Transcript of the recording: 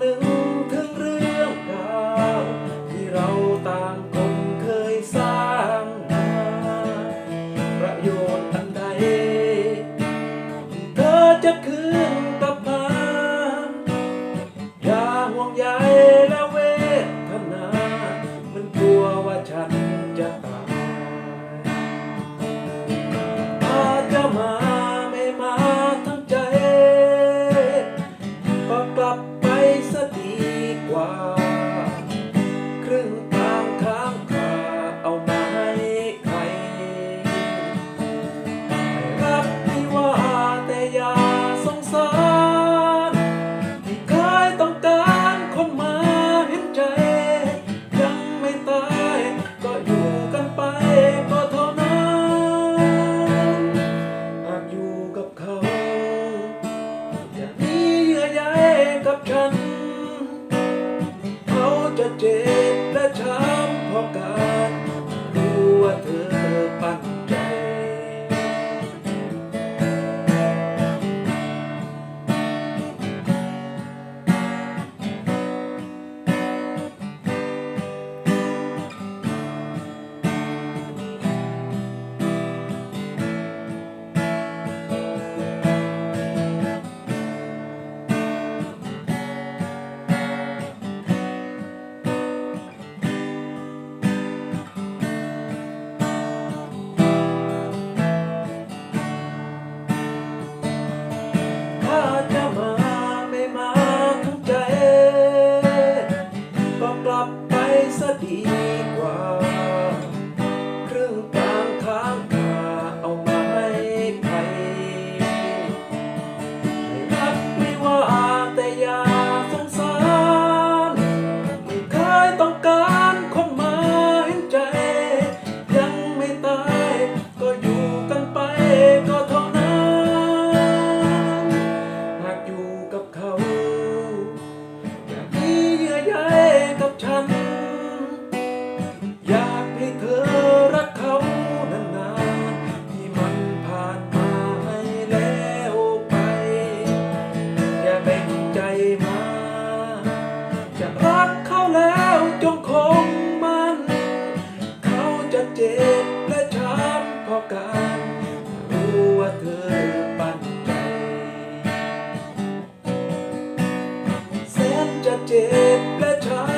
ำนึ่งถึงเรื่องราวที่เราต่างคนเคยสร้างมาประโยชน์อันใดเธอจะคืนกลับมาอย่าห่วงใยและเวทนา มันกลัวว่าฉันจะตาย เจ็บและช้ำเพราะการ กันรู้ว่าเธอปั่นใจเส้นจะเจ็บและช้ำ